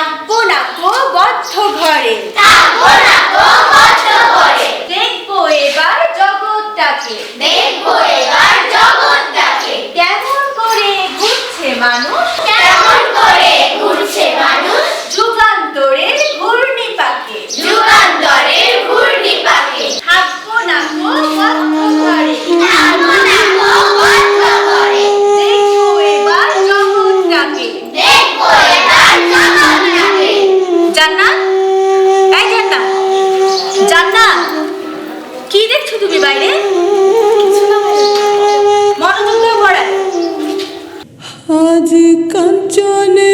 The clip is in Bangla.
থাকব না গো বদ্ধ ঘরে থাকব না গো বদ্ধ ঘরে। দেখব এবার জগৎটাকে দেখব এবার জগৎটাকে। কেমন করে ঘুরছে মানুষ কেমন করে ঘুরছে মানুষ যুগান্তরের ঘূর্ণি পাকে যুগান্তরের ঘূর্ণিপাকে। থাকব না গো বদ্ধ ঘরে থাকব না গো বদ্ধ ঘরে। দেখব এবার জগৎটাকে দেখব এবার কি দেখছ তুমি বাইরে? মনোযোগ পড়ায় আজ কাঞ্চনে